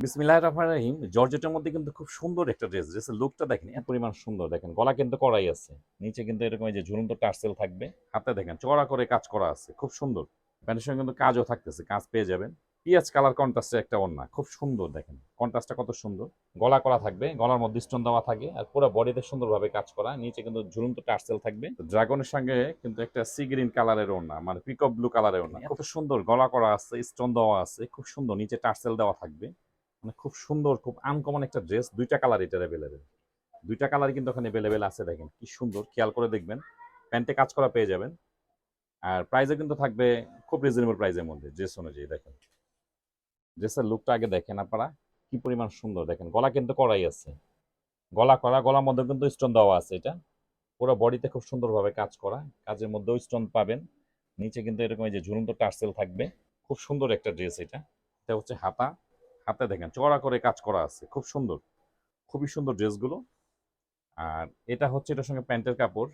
বিসমিল্লাহ রহমান রহিম। জর্জেটের মধ্যে কিন্তু খুব সুন্দর একটা ড্রেস। ড্রেসের লুকটা দেখেন এত পরিমাণ সুন্দর। দেখেন গলা কিন্তু করাই আছে। নিচে কিন্তু এরকম এই যে ঝুলন্ত টার্সেল থাকবে। হাতে দেখেন চড়া করে কাজ করা আছে। খুব সুন্দর। প্যান্টের সঙ্গে কিন্তু কাজও থাকতেছে কাজ পেয়ে যাবেন। পিঁয়াজ কালার কন্ট্রাস্টের একটা ওড়না খুব সুন্দর দেখেন। কন্ট্রাস্টটা কত সুন্দর। গলা করা থাকবে গলার মধ্যে স্টোন দেওয়া থাকে আর পুরো বডিতে সুন্দরভাবে কাজ করা। নিচে কিন্তু ঝুলন্ত টার্সেল থাকবে। ড্রাগনের সঙ্গে কিন্তু একটা সি গ্রিন কালারের ওড়না মানে পিকক ব্লু কালারের ওড়না। খুব সুন্দর গলা করা আছে স্টোন দেওয়া আছে। খুব সুন্দর নিচে টার্সেল দেওয়া থাকবে। মানে খুব সুন্দর, খুব আনকমন একটা ড্রেস দুইটা কালার এটার অ্যাভেলেবেল দুইটা কালার কিন্তু ওখানে অ্যাভেলেবেল আছে, দেখেন, কি সুন্দর, খেয়াল করে দেখবেন। প্যান্টে কাজ করা পেয়ে যাবেন। আর প্রাইসও কিন্তু থাকবে খুব রিজনেবল প্রাইসের মধ্যে ড্রেস অনুযায়ী, দেখেন। ড্রেসের লুকটা আগে দেখেন আপনারা, কি পরিমাণ সুন্দর, দেখেন, গলা কিন্তু করাই আছে। গলা করা গলার মধ্যে কিন্তু স্টোন দেওয়া আছে এটা। পুরো বডিতে খুব সুন্দরভাবে কাজ করা, কাজের মধ্যেও স্টোন পাবেন। নিচে কিন্তু এরকম এই যে ঝুলন্ত টার্সেল থাকবে। খুব সুন্দর একটা ড্রেস এটা। এটা হচ্ছে হাতা। হাতে দেখেন চড়া করে কাজ করা আছে, খুব সুন্দর। খুবই সুন্দর ড্রেসগুলো। আর এটা হচ্ছে, এটার সঙ্গে প্যান্টের কাপড়।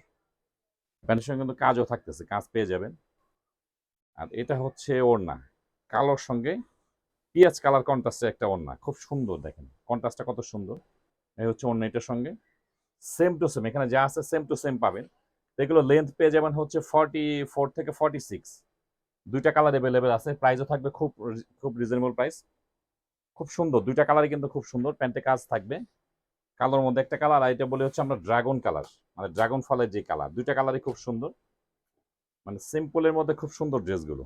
প্যান্টের সঙ্গে কিন্তু কাজও থাকতেছে, কাজ পেয়ে যাবেন। আর এটা হচ্ছে ওড়না, কালোর সঙ্গে পিঁয়াজ কালার কন্ট্রাস্টের একটা ওড়না, খুব সুন্দর দেখেন, কন্ট্রাস্টটা কত সুন্দর। এই হচ্ছে ওড়না এটার সঙ্গে। সেম টু সেম এখানে যা আছে সেম টু সেম পাবেন। এগুলো লেন্থ পেয়ে যাবেন হচ্ছে ফর্টি ফোর থেকে ফর্টি সিক্স দুইটা কালার অ্যাভেলেবেল আছে প্রাইসও থাকবে খুব খুব রিজনেবল প্রাইস খুব সুন্দর। দুইটা কালারই কিন্তু খুব সুন্দর। প্যান্টে কাজ থাকবে। কালোর মধ্যে একটা কালার আর এটা বলে হচ্ছে আমরা ড্রাগন কালার মানে ড্রাগন ফলের যে কালার দুইটা কালারই খুব সুন্দর। মানে সিম্পলের মধ্যে খুব সুন্দর ড্রেসগুলো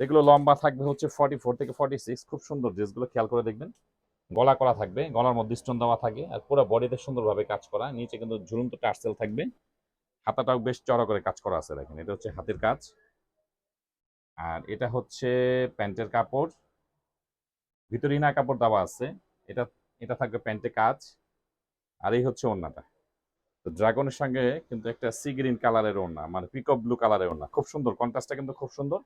এগুলো লম্বা থাকবে হচ্ছে ফর্টি ফোর থেকে ফর্টি সিক্স খুব সুন্দর ড্রেসগুলো খেয়াল করে দেখবেন। গলা করা থাকবে, গলার মধ্যে স্টোন দেওয়া থাকে, আর পুরো বডিতে সুন্দরভাবে কাজ করা, নিচে কিন্তু ঝুলন্ত টার্সেল থাকবে। হাতাটাও বেশ চড়া করে কাজ করা আছে দেখেন, এটা হচ্ছে হাতের কাজ। আর এটা হচ্ছে প্যান্টের কাপড়। ভিতরে ইনা কাপড় দেওয়া আছে। এটা এটা থাকবে প্যান্টে কাজ। আর এই হচ্ছে ওড়নাটা। তো ড্রাগনের সঙ্গে কিন্তু একটা সি গ্রিন কালারের ওড়না মানে পিকক ব্লু কালারের ওড়না। খুব সুন্দর, কন্ট্রাস্টটা কিন্তু খুব সুন্দর।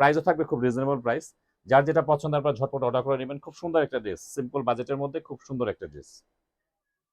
প্রাইসও থাকবে খুব রিজনেবল প্রাইস। যার যেটা পছন্দ আপনার ঝটপট অর্ডার করে নেবেন। খুব সুন্দর একটা ড্রেস। সিম্পল বাজেটের মধ্যে খুব সুন্দর একটা ড্রেস।